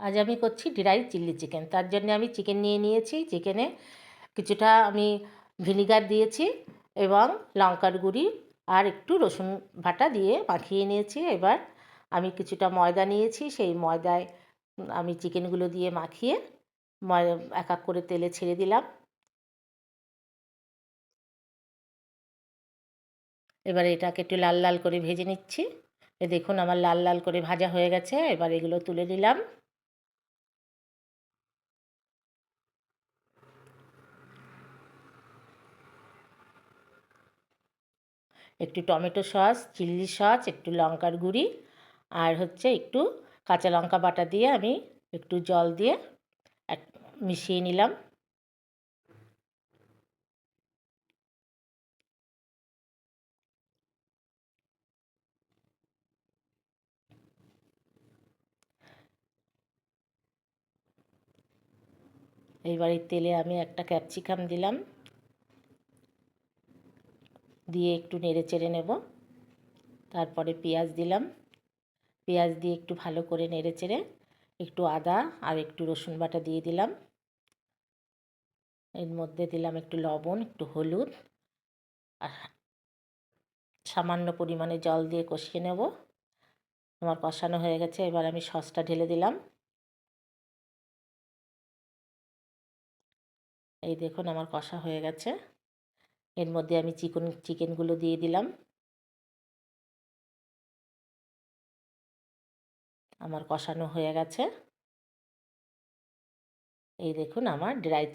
আজ আমি করছি ড্রাই চিলি চিকেন। তার জন্য আমি চিকেন নিয়ে নিয়েছি। চিকেনে কিছুটা আমি ভিনিগার দিয়েছি এবং লঙ্কার গুঁড়ি আর একটু রসুন ভাটা দিয়ে মাখিয়ে নিয়েছি। এবার আমি কিছুটা ময়দা নিয়েছি। সেই ময়দায় আমি চিকেনগুলো দিয়ে মাখিয়ে এক এক করে তেলে ছেড়ে দিলাম। এবার এটাকে একটু লাল লাল করে ভেজে নিচ্ছি। দেখুন আমার লাল লাল করে ভাজা হয়ে গেছে। এবার এগুলো তুলে নিলাম। একটু টমেটো সস চিল্লি সস, একটু লঙ্কার গুঁড়ি আর হচ্ছে একটু কাঁচা লঙ্কা বাটা দিয়ে আমি একটু জল দিয়ে এক মিশিয়ে নিলাম। এইবার তেলে আমি একটা ক্যাপসিকাম দিলাম। দিয়ে একটু নেড়ে চেড়ে নেব। তারপরে পেঁয়াজ দিলাম। পেঁয়াজ দিয়ে একটু ভালো করে নেড়ে চেড়ে একটু আদা আর একটু রসুন বাটা দিয়ে দিলাম। এর মধ্যে দিলাম একটু লবণ, একটু হলুদ আর সামান্য পরিমাণে জল দিয়ে কষিয়ে নেব। আমার কষানো হয়ে গেছে, এবার আমি সসটা ঢেলে দিলাম। এই দেখুন, আমার কষা হয়ে গেছে। এর মধ্যে আমি চিকেন, চিকেনগুলো দিয়ে দিলাম। আমার কষানো হয়ে গেছে। এই দেখুন, আমার ড্রাই